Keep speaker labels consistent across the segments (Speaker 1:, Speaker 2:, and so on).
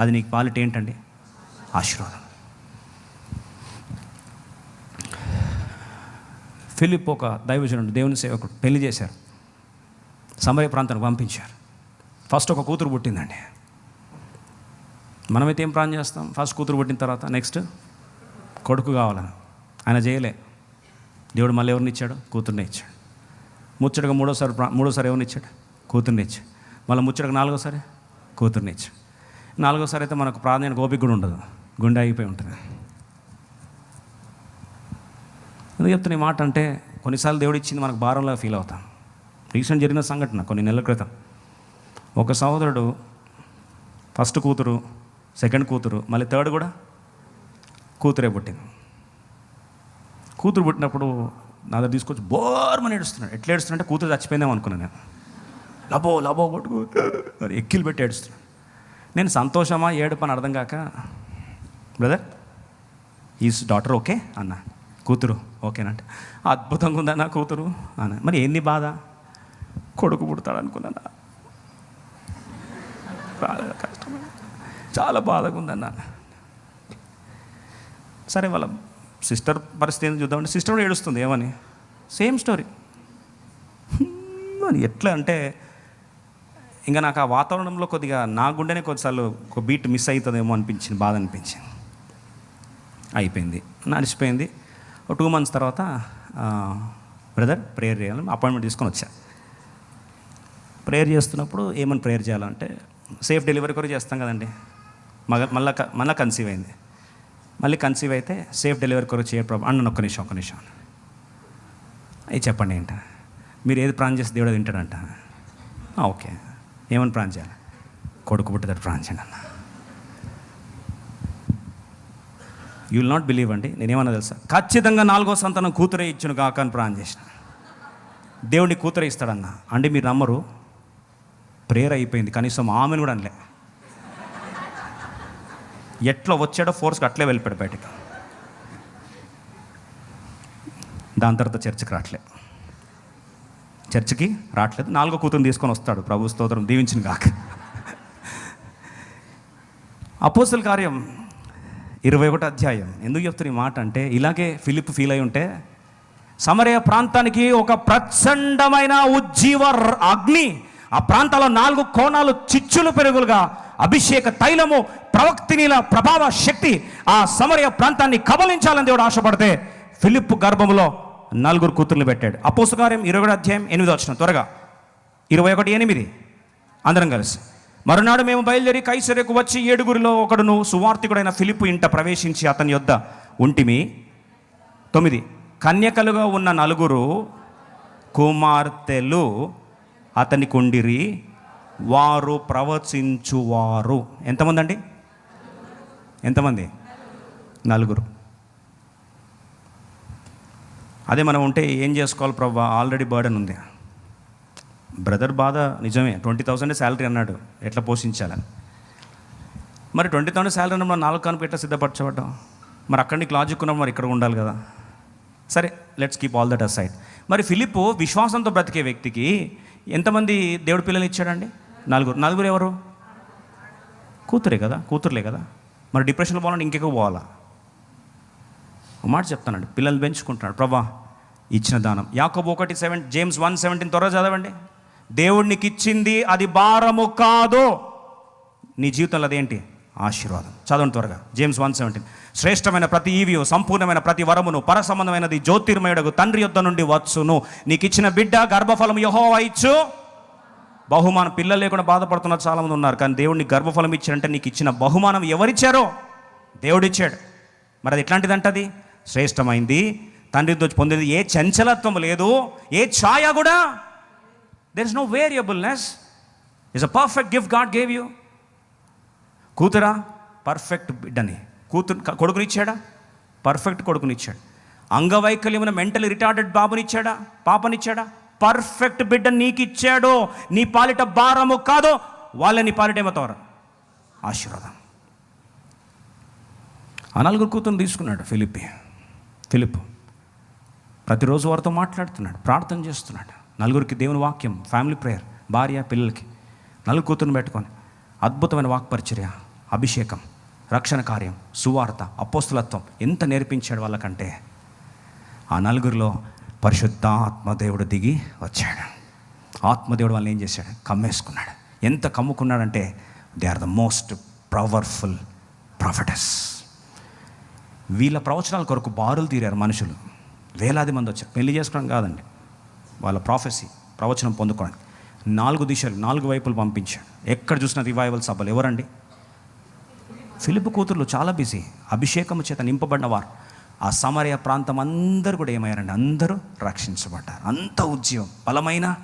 Speaker 1: అది నీకు పాలిట ఏంటండి? ఆశీర్వాదం. ఫిలిప్ ఒక దైవజనుడు దేవుని సేవకుడు పెళ్ళి చేశారు. సమయ ప్రాంతానికి పంపించారు. ఫస్ట్ ఒక కూతురు పుట్టిందండి. మనమైతే ఏం ప్లాన్ చేస్తాం? ఫస్ట్ కూతురు పుట్టిన తర్వాత నెక్స్ట్ కొడుకు కావాలని. ఆయన చేయలే. దేవుడు మళ్ళీ ఎవరిని ఇచ్చాడు? కూతుర్ని ఇచ్చాడు. ముచ్చటగా మూడోసారి ప్రా- మూడోసారి ఎవరిని ఇచ్చాడు? కూతుర్ని ఇచ్చాడు. మళ్ళీ ముచ్చటగా నాలుగోసారి? కూతుర్ని ఇచ్చాడు. నాలుగోసారి అయితే మనకు ప్రాధాన్యత గోపిక కూడా ఉండదు. గుండె అయిపోయి ఉంటుంది. ఎందుకు చెప్తున్న ఈ మాట అంటే కొన్నిసార్లు దేవుడు ఇచ్చింది మనకు భారంలా ఫీల్ అవుతాం. రీసెంట్ జరిగిన సంఘటన కొన్ని నెలల క్రితం. ఒక సహోదరుడు ఫస్ట్ కూతురు సెకండ్ కూతురు మళ్ళీ థర్డ్ కూడా కూతురే పుట్టింది. కూతురు పుట్టినప్పుడు నా దగ్గర తీసుకొచ్చి బోర్మని ఏడుస్తున్నాడు. ఎట్లా ఏడుస్తున్నాడంటే కూతురు చచ్చిపోయిందేమో అనుకున్నాను నేను. లబో లబో కొట్టుకు. మరి ఎక్కిలు పెట్టి ఏడుస్తున్నాడు. నేను సంతోషమా ఏడుపు అని అర్థం కాక బ్రదర్ ఈజ్ డాటర్ ఓకే? అన్న. కూతురు ఓకేనంటే. అద్భుతంగా ఉందా నా కూతురు? అన్న. మరి ఎన్ని బాధ? కొడుకు పుడతాడు అనుకున్నాను. చాలా కష్టమే చాలా బాధగా ఉందన్న. సరే వాళ్ళ సిస్టర్ పరిస్థితి చూద్దామంటే సిస్టర్ కూడా ఏడుస్తుంది ఏమని? Same story. ఎట్లా అంటే ఇంకా నాకు ఆ వాతావరణంలో కొద్దిగా నా గుండెనే కొద్దిసార్లు ఒక బీట్ మిస్ అవుతుందేమో అనిపించింది బాధ అనిపించింది. అయిపోయింది నడిచిపోయింది. ఒక టూ మంత్స్ తర్వాత బ్రదర్ ప్రేయర్ చేయాలని అపాయింట్మెంట్ తీసుకొని వచ్చా. ప్రేయర్ చేస్తున్నప్పుడు ఏమని ప్రేయర్ చేయాలంటే సేఫ్ డెలివరీ కూడా చేస్తాం కదండి. మగ మళ్ళా మళ్ళీ కన్సీవ్ అయింది. మళ్ళీ కన్సీవ్ అయితే సేఫ్ డెలివరీ కొరకు చేయ ప్రాబ్లం అన్న ఒక్క నిమిషం ఒక్క నిమిషం. అవి చెప్పండి ఏంట? మీరు ఏది ప్రాణం చేస్తే దేవుడు తింటాడంట వింటాడంట. ఓకే. ఏమని ప్రాణం చేయాలి? కొడుకు పుట్టేటట్టు ప్రాణం చేయండి అన్న యూ విల్ నాట్ బిలీవ్ అండి నేనేమన్నా తెలుసా? ఖచ్చితంగా నాలుగో సంతానం కూతురే ఇచ్చును కాక అని ప్రాణం చేసిన. దేవుడిని కూతురే ఇస్తాడన్న. అంటే మీరు నమ్మరు. ప్రేయర్ అయిపోయింది కనీసం ఆమెను కూడా అనలే. ఎట్లా వచ్చాడో ఫోర్స్కి అట్లే వెళ్ళిపోయాడు బయటకు. దాని తర్వాత చర్చికి రావట్లే. చర్చికి రావట్లేదు. నాలుగో కూతురు తీసుకొని వస్తాడు. ప్రభు స్తోత్రం. దీవించిన కాక అపోసల కార్యం ఇరవై ఒకటి అధ్యాయం. ఎందుకు చెప్తున్న ఈ మాట అంటే ఇలాగే ఫిలిప్ ఫీల్ అయి ఉంటే సమరయ ప్రాంతానికి ఒక ప్రచండమైన ఉజ్జీవ అగ్ని ఆ ప్రాంతాల్లో నాలుగు కోణాలు చిచ్చులు పెరుగులుగా అభిషేక తైలము ప్రవక్తినిల ప్రభావ శక్తి ఆ సమరయ ప్రాంతాన్ని కబలించాలని దేవుడు ఆశపడితే ఫిలిప్ గర్భములో నలుగురు కూతుర్లు పెట్టాడు. అపోసకార్యం ఇరవై అధ్యాయం ఎనిమిది వచ్చిన త్వరగా. ఇరవై ఒకటి ఎనిమిది. అందరం కలిసి. మరునాడు మేము బయలుదేరి కైసరకు వచ్చి ఏడుగురిలో ఒకడును సువార్థికుడైన ఫిలిప్ ఇంట ప్రవేశించి అతని యొద్ద ఉంటిమి. తొమ్మిది. కన్యకలుగా ఉన్న నలుగురు కుమార్తెలు అతని కొండిరి. వారు ప్రవచించువారు. ఎంతమంది అండి ఎంతమంది? నలుగురు. అదే మనం ఉంటే ఏం చేసుకోవాలి ప్రభా ఆల్రెడీ బర్డన్ ఉంది. బ్రదర్ బాధ నిజమే. ట్వంటీ థౌసండ్ శాలరీ అన్నాడు. ఎట్లా పోషించాలని? మరి ట్వంటీ థౌసండ్ శాలరీ అన్నప్పుడు నాలుగు కానుక ఎట్లా సిద్ధపరచబడ్డాం? మరి అక్కడి నుంచి లాజిక్ ఉన్నప్పుడు మరి ఇక్కడ ఉండాలి కదా. సరే let's keep all that aside మరి ఫిలిప్ విశ్వాసంతో బ్రతికే వ్యక్తికి ఎంతమంది దేవుడి పిల్లలు ఇచ్చాడండి? నలుగురు. నలుగురు ఎవరు? కూతురే కదా? కూతురులే కదా. మరి డిప్రెషన్లో పోవాలంటే ఇంకెక్కువ పోవాలా? ఒక మాట చెప్తున్నాడు. పిల్లలు పెంచుకుంటున్నాడు. ప్రభా ఇచ్చిన దానం. యాకోబు ఒకటి సెవెన్ జేమ్స్ వన్ సెవెంటీన్ త్వరగా చదవండి. దేవుడికి ఇచ్చింది అది భారము కాదు. నీ జీవితంలో అదేంటి? ఆశీర్వాదం. చదవండి త్వరగా. James one seventeen. శ్రేష్టమైన ప్రతి ఈవియు సంపూర్ణమైన ప్రతి వరమును పర సంబంధమైనది జ్యోతిర్మయుడకు తండ్రి యొద్ద నుండి వచ్చును. నీకు ఇచ్చిన బిడ్డ గర్భఫలం యహోవా ఇచ్చు. బహుమానం పిల్లలు లేకుండా బాధపడుతున్న చాలామంది ఉన్నారు. కానీ దేవుడిని గర్భఫలం ఇచ్చారంటే నీకు ఇచ్చిన బహుమానం ఎవరిచ్చారో? దేవుడిచ్చాడు. మరి అది ఎట్లాంటిదంట అది శ్రేష్టమైంది. తండ్రితో పొందేది ఏ చంచలత్వం లేదు ఏ ఛాయ కూడా. There is no variableness is a perfect gift God gave you కూతురా పర్ఫెక్ట్ బిడ్డని. కూతురు కొడుకునిచ్చాడా పర్ఫెక్ట్ కొడుకునిచ్చాడు అంగవైకల్యమున మెంటల్ రిటార్డెడ్ బాబునిచ్చాడా పాపనిచ్చాడా పర్ఫెక్ట్ బిడ్డ నీకు ఇచ్చాడు నీ పాలిట భారము కాదు. వాళ్ళ నీ పాలిటేమో ఏమవుతారు? ఆశీర్వాదం. ఆ నలుగురు కూతురు తీసుకున్నాడు ఫిలిప్ ఫిలిప్ ప్రతిరోజు వారితో మాట్లాడుతున్నాడు ప్రార్థన చేస్తున్నాడు. నలుగురికి దేవుని వాక్యం ఫ్యామిలీ ప్రేయర్ భార్య పిల్లలకి. నలుగురు కూతురుని పెట్టుకొని అద్భుతమైన వాక్పరిచర్య అభిషేకం రక్షణ కార్యం సువార్త అపోస్తులత్వం ఎంత నేర్పించాడు వాళ్ళకంటే. ఆ నలుగురిలో పరిశుద్ధాత్మదేవుడు దిగి వచ్చాడు. ఆత్మదేవుడు వాళ్ళని ఏం చేశాడు? కమ్మేసుకున్నాడు. ఎంత కమ్ముకున్నాడంటే they are the most powerful prophets వీళ్ళ ప్రవచనాల కొరకు బారులు తీరారు మనుషులు. వేలాది మంది వచ్చారు. పెళ్ళి చేసుకోవడం కాదండి. వాళ్ళ ప్రాఫెసీ ప్రవచనం పొందుకోవడానికి. నాలుగు దిశలు నాలుగు వైపులు పంపించాడు. ఎక్కడ చూసిన రివైవల్ సభలు. ఎవరండి? ఫిలిప్ కూతుర్లు చాలా బిజీ అభిషేకము చేత నింపబడిన వారు. ఆ సమరయ ప్రాంతం అందరూ కూడా ఏమయ్యారండి? అందరూ రక్షించబడ్డారు. అంత ఉజ్జీవం. బలమైన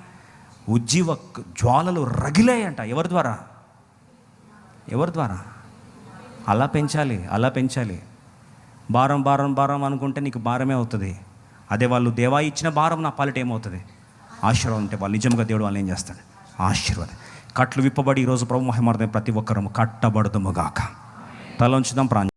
Speaker 1: ఉజ్జీవ జ్వాలలు రగిలాయంట. ఎవరి ద్వారా? ఎవరి ద్వారా? అలా పెంచాలి అలా పెంచాలి. భారం భారం భారం అనుకుంటే నీకు భారమే అవుతుంది. అదే వాళ్ళు దేవా ఇచ్చిన భారం నా పాలిట ఏమవుతుంది? ఆశీర్వాదం అంటే వాళ్ళు నిజంగా దేవుడు వాళ్ళు ఏం చేస్తాడు? ఆశీర్వాదం. కట్లు విప్పబడి ఈరోజు ప్రభు మహిమార్థం ప్రతి ఒక్కరము కట్టబడదుముగాక తల ఉంచుదాం ప్రాణం